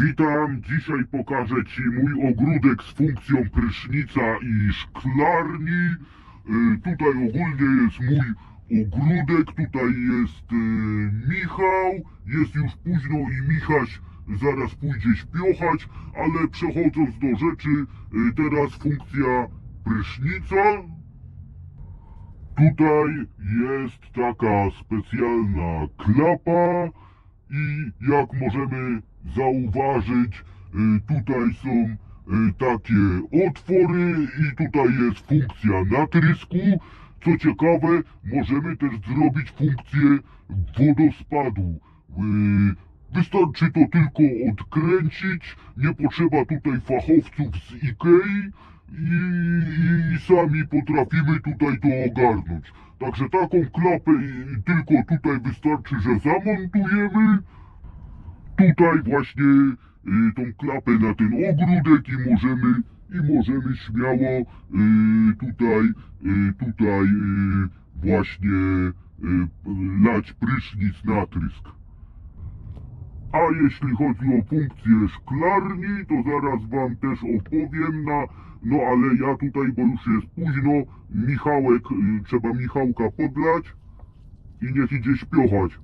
Witam, dzisiaj pokażę Ci mój ogródek z funkcją prysznica i szklarni. Y, Tutaj ogólnie jest mój ogródek, tutaj jest y, Michał, jest już późno i Michaś zaraz pójdzie śpiochać, ale przechodząc do rzeczy, y, teraz funkcja prysznica. Tutaj jest taka specjalna klapa i jak możemy zauważyć, y, tutaj są y, takie otwory i tutaj jest funkcja natrysku. Co ciekawe, możemy też zrobić funkcję wodospadu. Y, Wystarczy to tylko odkręcić, nie potrzeba tutaj fachowców z Ikei i, i sami potrafimy tutaj to ogarnąć. Także taką klapę tylko tutaj wystarczy, że zamontujemy tutaj właśnie y, tą klapę na ten ogródek i możemy i możemy śmiało y, tutaj y, tutaj y, właśnie y, lać prysznic na trysk. A jeśli chodzi o funkcję szklarni, to zaraz wam też opowiem na, no ale ja tutaj, bo już jest późno, Michałek, y, trzeba Michałka podlać i niech idzie śpiochać.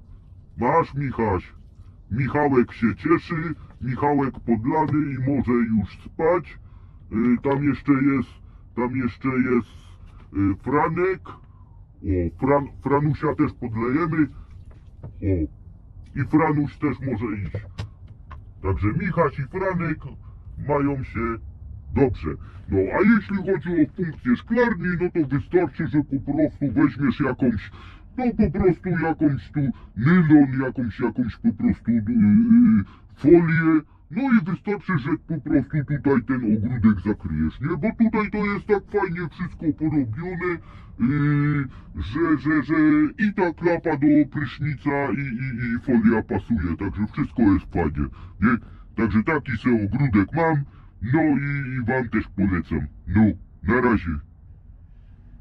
Masz Michaś. Michałek się cieszy, Michałek podlany i może już spać. Y, Tam jeszcze jest, tam jeszcze jest y, Franek. O, Fran, Franusia też podlejemy. O, i Franuś też może iść. Także Michaś i Franek mają się dobrze. No a jeśli chodzi o funkcję szklarni, no to wystarczy, że po prostu weźmiesz jakąś, no po prostu jakąś tu nylon, jakąś, jakąś po prostu yy, folię, no i wystarczy, że po prostu tutaj ten ogródek zakryjesz, nie? Bo tutaj to jest tak fajnie wszystko porobione, yy, że, że, że i ta klapa do prysznica i, i, i folia pasuje, także wszystko jest fajnie, nie? Także taki se ogródek mam, no i, i wam też polecam. No, na razie.